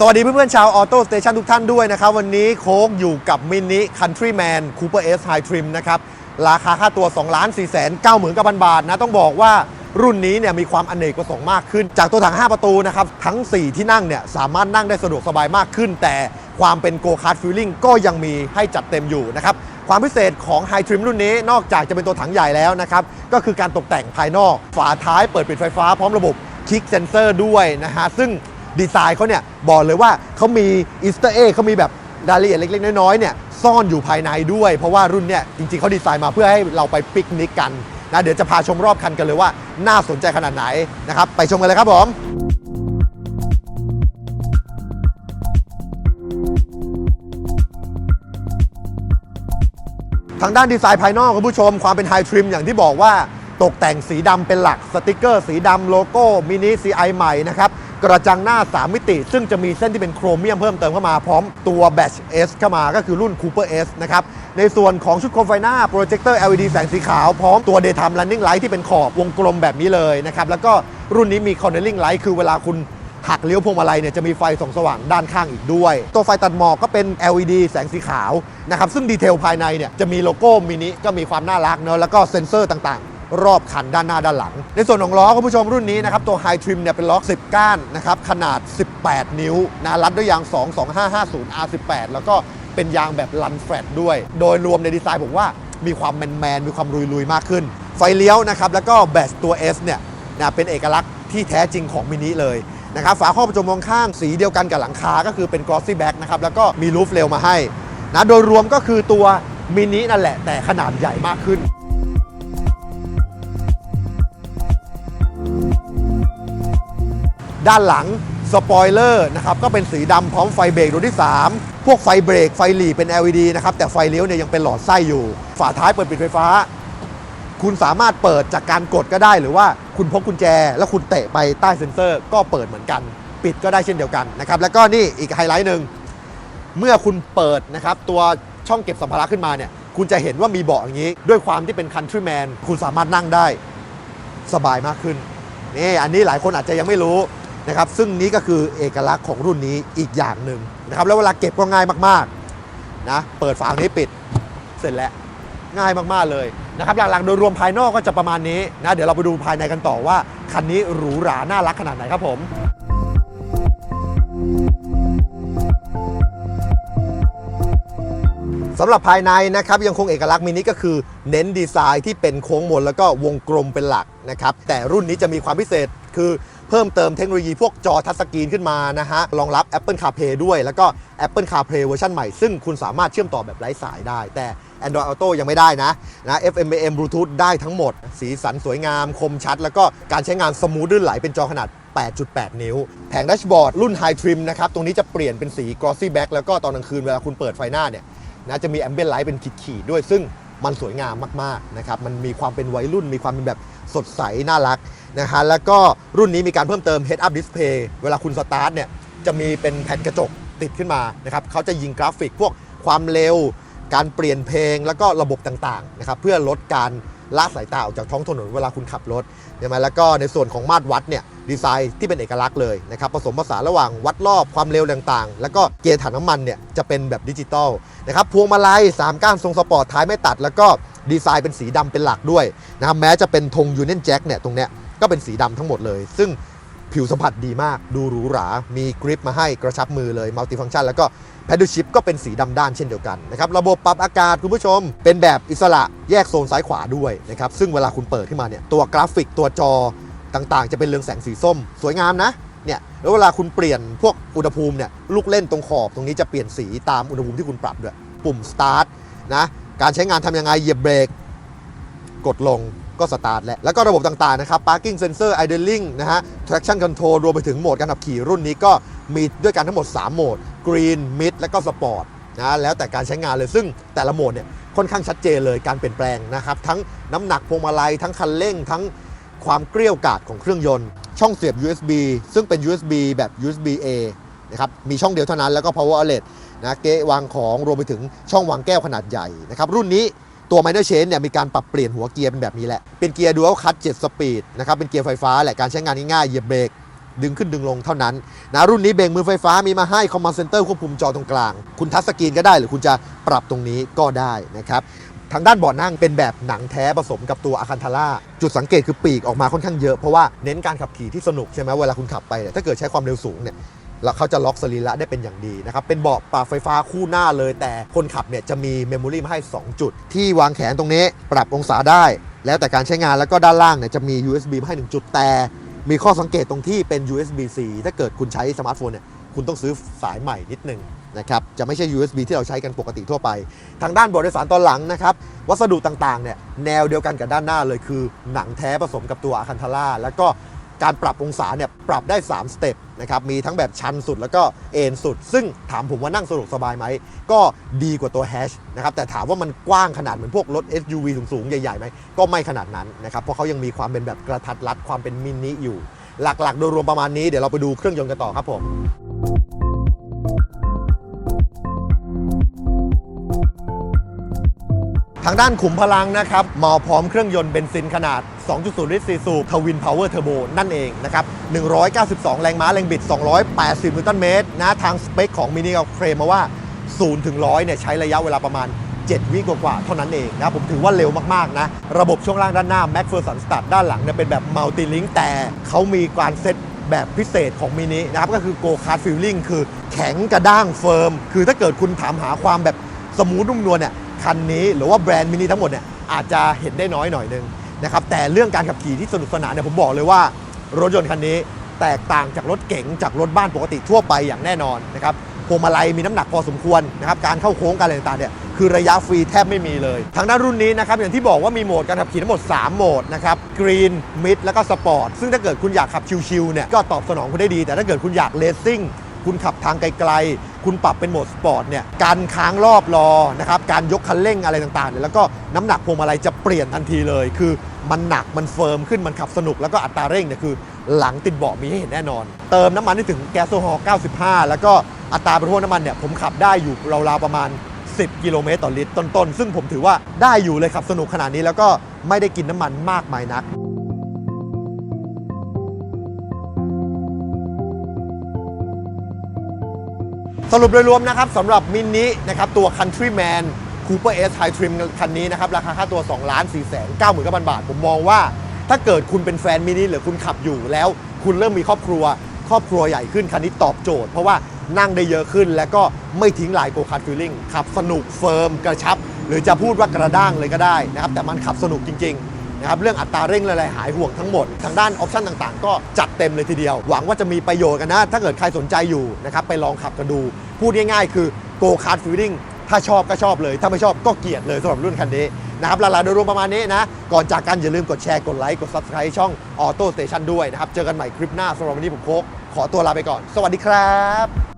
สวัสดีเพื่อนๆชาวออโต้สเตชันทุกท่านด้วยนะครับ วันนี้โค้กอยู่กับมินิ Countryman Cooper S High Trim นะครับ ราคาค่าตัว2 4 9 9 0 0 0บาทนะ ต้องบอกว่ารุ่นนี้เนี่ยมีความอเนกประสงค์มากขึ้น จากตัวถัง 5 ประตูนะครับ ทั้ง 4 ที่นั่งเนี่ยสามารถนั่งได้สะดวกสบายมากขึ้น แต่ความเป็นโกคาร์ t ฟีลลิ่งก็ยังมีให้จัดเต็มอยู่นะครับความพิเศษของ High Trim รุ่นนี้นอกจากจะเป็นตัวถังใหญ่แล้วนะครับก็คือการตกแต่งภายนอก ฝาท้ายเปิดปิดไฟฟ้าพร้อมระบบคิกเซนเซอร์ด้วยนะฮะซึ่ง ดีไซน์เขาเนี่ยบอกเลยว่าเขามีอีสเตอร์เอเขามีแบบรายละเอียดเล็ก ๆ น้อยๆเนี่ยซ่อนอยู่ภายในด้วย เพราะว่ารุ่นเนี่ยจริง ๆเขาดีไซน์มาเพื่อให้เราไปปิกนิกกันนะเดี๋ยวจะพาชมรอบคันกันเลยว่า น่าสนใจขนาดไหนนะครับไปชมกันเลยครับผมทางด้านดีไซน์ภายนอกคุณผู้ชม ความเป็นไฮทริมอย่างที่บอกว่าตกแต่งสีดำเป็นหลักสติกเกอร์ สีดำโลโก้มินิ CI ใหม่นะครับ กระจังหน้า 3 มิติ ซึ่งจะมีเส้นที่เป็นโครเมียมเพิ่มเติมเข้ามาพร้อมตัว Batch S เข้ามาก็คือรุ่น Cooper S นะครับ ในส่วนของชุดโคมไฟหน้าโปรเจคเตอร์ LED แสงสีขาว พร้อมตัว Daytime Running Light ที่เป็นขอบวงกลมแบบนี้เลยนะครับ แล้วก็รุ่นนี้มี Cornering Light คือเวลาคุณหักเลี้ยวพวงมาลัยเนี่ยจะมีไฟส่องสว่างด้านข้างอีกด้วย ตัวไฟตัดหมอกก็เป็น LED แสงสีขาวนะครับซึ่งดีเทลภายในเนี่ยจะมีโลโก้มินิก็มีความน่ารักเนอะแล้วก็เซ็นเซอร์ต่างๆ รอบคันด้านหน้าด้านหลัง ในส่วนของล้อคุณผู้ชมรุ่นนี้นะครับตัว High Trim เนี่ยเป็นล้อ 10 ก้านนะครับขนาด 18 นิ้วนะรัดด้วยยาง 22550 R18 แล้วก็เป็นยางแบบลันแฟลตด้วย โดยรวมในดีไซน์ผมว่ามีความแมนๆมีความลุยๆ มากขึ้น ไฟเลี้ยวนะครับแล้วก็แบตตัว S เนี่ยนะเป็นเอกลักษณ์ที่แท้จริงของมินิเลยนะครับฝาครอบประจมมองข้างสีเดียวกันกับหลังคา ก็คือเป็น glossy back นะครับแล้วก็มีรูฟเรลมาให้นะโดยรวมก็คือตัวมินินั่นแหละแต่ขนาดใหญ่มากขึ้น ด้านหลังสปอยเลอร์นะครับก็เป็นสีดำพร้อมไฟเบรกดวงที่ 3 พวกไฟเบรกไฟหลีเป็น LED นะครับแต่ไฟเลี้ยวเนี่ยยังเป็นหลอดไส้อยู่ ฝาท้ายเปิดปิดไฟฟ้า คุณสามารถเปิดจากการกดก็ได้ หรือว่าคุณพกกุญแจ แล้วคุณเตะไปใต้เซ็นเซอร์ก็เปิดเหมือนกัน ปิดก็ได้เช่นเดียวกันนะครับแล้วก็นี่อีกไฮไลท์หนึ่งเมื่อคุณเปิดนะครับตัวช่องเก็บสัมภาระขึ้นมาเนี่ยคุณจะเห็นว่ามีเบาะอย่างนี้ ด้วยความที่เป็น Countryman คุณสามารถนั่งได้สบายมากขึ้นนี่อันนี้หลายคนอาจจะยังไม่รู้ นะครับซึ่งนี้ก็คือเอกลักษณ์ของรุ่นนี้อีกอย่างหนึ่งนะครับแล้วเวลาเก็บก็ง่ายมากๆนะเปิดฝานี้ปิดเสร็จแล้วง่ายมากๆเลยนะครับหลักๆโดยรวมภายนอกก็จะประมาณนี้นะเดี๋ยวเราไปดูภายในกันต่อว่า คันนี้หรูหราน่ารักขนาดไหนครับผมสำหรับภายในนะครับยังคงเอกลักษณ์มินิก็คือ เน้นดีไซน์ที่เป็นโค้งมนแล้วก็วงกลมเป็นหลักนะครับแต่รุ่นนี้จะมีความพิเศษคือ เพิ่มเติมเทคโนโลยีพวกจอทัชสกรีนขึ้นมานะฮะรองรับ Apple CarPlay ด้วย แล้วก็ Apple CarPlay เวอร์ชันใหม่ ซึ่งคุณสามารถเชื่อมต่อแบบไร้สายได้ แต่ Android Auto ยังไม่ได้นะนะ FM AM Bluetooth ได้ทั้งหมด สีสันสวยงามคมชัด แล้วก็การใช้งานสมูทลื่นไหลเป็นจอขนาด 8.8 นิ้ว แผงแดชบอร์ดรุ่น High Trim นะครับ ตรงนี้จะเปลี่ยนเป็นสี glossy black แล้วก็ตอนกลางคืนเวลาคุณเปิดไฟหน้าเนี่ยนะจะมี ambient light เป็นขีดๆด้วยซึ่ง มันสวยงามมากๆนะครับมันมีความเป็นวัยรุ่น มีความเป็นแบบสดใสน่ารักนะฮะแล้วก็รุ่นนี้มีการเพิ่มเติม head up display เวลาคุณสตาร์ทเนี่ยจะมีเป็นแผ่นกระจกติดขึ้นมานะครับเขาจะยิงกราฟิกพวกความเร็ว การเปลี่ยนเพลงแล้วก็ระบบต่างๆนะครับเพื่อลดการ ละสายตาออกจากท้องถนนเวลาคุณขับรถใช่ไหมแล้วก็ในส่วนของมาตรวัดเนี่ยดีไซน์ที่เป็นเอกลักษณ์เลยนะครับผสมผสานระหว่างวัดรอบความเร็วต่างๆ แล้วก็เกียร์ถังน้ำมันเนี่ยจะเป็นแบบดิจิตอลนะครับพวงมาลัย3ก้านทรงสปอร์ตท้ายไม่ตัด แล้วก็ดีไซน์เป็นสีดำเป็นหลักด้วยนะครับแม้จะเป็นธงยูเนียนแจ็คเนี่ยตรงเนี้ยก็เป็นสีดำทั้งหมดเลย ซึ่ง ผิวสัมผัสดีมาก ดูหรูหรา มีกริปมาให้กระชับมือเลยมัลติฟัง c t ชันแล้วก็แพด l ชิ p ก็เป็นสีดำด้านเช่นเดียวกันนะครับ ระบบปรับอากาศคุณผู้ชม เป็นแบบอิสระแยกโซนซ้ายขวาด้วยนะครับ ซึ่งเวลาคุณเปิดขึ้นมาเนี่ยตัวกราฟิกตัวจอต่างๆ จะเป็นเรืองแสงสีส้ม สวยงามนะเนี่ยแล้วเวลาคุณเปลี่ยนพวกอุณหภูมิเนี่ยลูกเล่นตรงขอบตรงนี้จะเปลี่ยนสีตามอุณหภูมิที่คุณปรับด้วย ปุ่ม start นะการใช้งานทำยังไงเหยียบเบรกกดลง ก็สตาร์ทแล้ว แล้วก็ระบบต่างๆนะครับ parking sensor idling นะฮะ traction control รวมไปถึงโหมดการขับขี่รุ่นนี้ก็มีด้วยกันทั้งหมด 3 โหมด green mid และก็ sport นะแล้วแต่การใช้งานเลยซึ่งแต่ละโหมดเนี่ยค่อนข้างชัดเจนเลยการเปลี่ยนแปลงนะครับทั้งน้ำหนักพวงมาลัยทั้งคันเร่งทั้งความเกลี้ยวกาดของเครื่องยนต์ ช่องเสียบ USB ซึ่งเป็น USB แบบ USB A นะครับมีช่องเดียวเท่านั้นแล้วก็ power outlet นะเกะวางของรวมไปถึงช่องวางแก้วขนาดใหญ่นะครับรุ่นนี้ ตัว minor change เนี่ยมีการปรับเปลี่ยนหัวเกียร์เป็นแบบนี้แหละ เป็นเกียร์ dual clutch 7 speed นะครับเป็นเกียร์ไฟฟ้าแหละการใช้งานง่ายๆเหยียบเบรกดึงขึ้นดึงลงเท่านั้นนะรุ่นนี้เบรกมือไฟฟ้ามีมาให้คอมมานด์เซ็นเตอร์ควบคุมจอตรงกลาง คุณทัชสกรีนก็ได้หรือคุณจะปรับตรงนี้ก็ได้นะครับทางด้านเบาะนั่งเป็นแบบหนังแท้ผสมกับตัวอาคันทาร่าจุดสังเกตคือปีกออกมาค่อนข้างเยอะเพราะว่าเน้นการขับขี่ที่สนุกใช่ไหมเวลาคุณขับไปเนี่ยถ้าเกิดใช้ความเร็วสูงเนี่ย แล้วเขาจะล็อกสรีระได้เป็นอย่างดีนะครับ เป็นเบาะปรับไฟฟ้าคู่หน้าเลย แต่คนขับเนี่ยจะมีเมมโมรี่มาให้ 2 จุด ที่วางแขนตรงนี้ปรับองศาได้ แล้วแต่การใช้งานแล้วก็ด้านล่างเนี่ยจะมี USB มาให้ 1 จุด แต่มีข้อสังเกตตรงที่เป็น USB-C ถ้าเกิดคุณใช้สมาร์ทโฟนเนี่ยคุณต้องซื้อสายใหม่นิดนึงนะครับจะไม่ใช่ USB ที่เราใช้กันปกติทั่วไป ทางด้านเบาะโดยสารตอนหลังนะครับ วัสดุต่างๆเนี่ยแนวเดียวกันกับด้านหน้าเลยคือหนังแท้ผสมกับตัวอาคันทาร่าแล้วก็ การปรับองศาเนี่ยปรับได้ 3 สเต็ปนะครับ มีทั้งแบบชันสุดแล้วก็เอ็นสุด ซึ่งถามผมว่านั่งสะดวกสบายไหม ก็ดีกว่าตัวแฮชนะครับ แต่ถามว่ามันกว้างขนาดเหมือนพวกรถ SUV สูงๆ ใหญ่ๆไหม ก็ไม่ขนาดนั้นนะครับ เพราะเขายังมีความเป็นแบบกระทัดรัดความเป็นมินิอยู่ หลักๆ โดยรวมประมาณนี้ เดี๋ยวเราไปดูเครื่องยนต์กันต่อครับผมทางด้านขุมพลังนะครับมาพร้อมเครื่องยนต์เบนซินขนาด 2.0 ลิตร4สูบทวินพาวเวอร์เทอร์โบนั่นเองนะครับ 192 แรงม้าแรงบิด 280 นิวตันเมตรนะทางสเปคของมินิเอาเคลมมาว่า 0 ถึง 100 เนี่ยใช้ระยะเวลาประมาณ 7 วิกว่าๆเท่านั้นเองนะผมถือว่าเร็วมากๆนะ ระบบช่วงล่างด้านหน้า m a c p h e r s o n Start ด้านหลังเนี่ยเป็นแบบมัลติลิงแต่เขามีการเซตแบบพิเศษของมินินะครับ ก็คือ Go Kart Feeling คือแข็งกระด้างเฟิร์ม คือถ้าเกิดคุณถามหาความแบบสมูทนุ่มนวลเนี่ยคันนี้หรือว่าแบรนด์มินิทั้งหมดเนี่ยอาจจะเห็นได้น้อยหน่อยนึง นะครับแต่เรื่องการขับขี่ที่สนุกสนานเนี่ยผมบอกเลยว่ารถยนต์คันนี้แตกต่างจากรถเก๋งจากรถบ้านปกติทั่วไปอย่างแน่นอนนะครับพวงมาลัยมีน้ำหนักพอสมควรนะครับการเข้าโค้งการอะไรต่างๆเนี่ยคือระยะฟรีแทบไม่มีเลย ทางด้านรุ่นนี้นะครับอย่างที่บอกว่ามีโหมดการขับขี่ทั้งหมด 3 โหมดนะครับกรีนมิดแล้วก็สปอร์ตซึ่งถ้าเกิดคุณอยากขับชิลๆเนี่ยก็ตอบสนองคุณได้ดี แต่ถ้าเกิดคุณอยากเลสซิ่ง คุณขับทางไกลๆ คุณปรับเป็นโหมดสปอร์ตเนี่ยการค้างรอบรอนะครับการยกคันเร่งอะไรต่างๆเนี่ยแล้วก็น้ำหนักพวงมาลัยจะเปลี่ยนทันทีเลย คือมันหนักมันเฟิร์มขึ้นมันขับสนุกแล้วก็อัตราเร่งเนี่ยคือหลังติดเบาะมีให้เห็นแน่นอน เติมน้ำมันได้ถึงแก๊สโซฮอล์95 แล้วก็อัตราบริโภคน้ำมันเนี่ยผมขับได้อยู่ราวๆประมาณ 10 กิโลเมตรต่อลิตรต้นๆ ซึ่งผมถือว่าได้อยู่เลยขับสนุกขนาดนี้แล้วก็ไม่ได้กินน้ำมันมากมายนัก สรุปโดยรวมนะครับสำหรับมินินะครับตัว Countryman Cooper S High Trim คันนี้นะครับ ราคาค่าตัว 2 ล้าน4แสน9 9 0 0 0 บาท ผมมองว่า ถ้าเกิดคุณเป็นแฟนมินิหรือคุณขับอยู่แล้ว คุณเริ่มมีครอบครัว ครอบครัวใหญ่ขึ้น คันนี้ตอบโจทย์ เพราะว่านั่งได้เยอะขึ้น และก็ไม่ทิ้งลายโกคาร์ทฟีลลิ่งขับสนุกเฟิร์มกระชับ หรือจะพูดว่ากระด้างเลยก็ได้นะครับแต่มันขับสนุกจริง ๆ นะครับเรื่องอัตราเร่งอะไรหายห่วงทั้งหมด ทางด้านออปชันต่างๆ ก็จัดเต็มเลยทีเดียว หวังว่าจะมีประโยชน์กันนะ ถ้าเกิดใครสนใจอยู่นะครับไปลองขับกันดู พูดง่ายๆ คือ go kart feeling ถ้าชอบก็ชอบเลย ถ้าไม่ชอบก็เกลียดเลยสำหรับรุ่นคันนี้นะครับลักๆโดยรวมประมาณนี้นะ ก่อนจากกันอย่าลืมกดแชร์ กดไลค์ กด subscribe ช่อง Auto Station ด้วยนะครับ เจอกันใหม่คลิปหน้าสำหรับวันนี้ผมโคกขอตัวลาไปก่อน สวัสดีครับ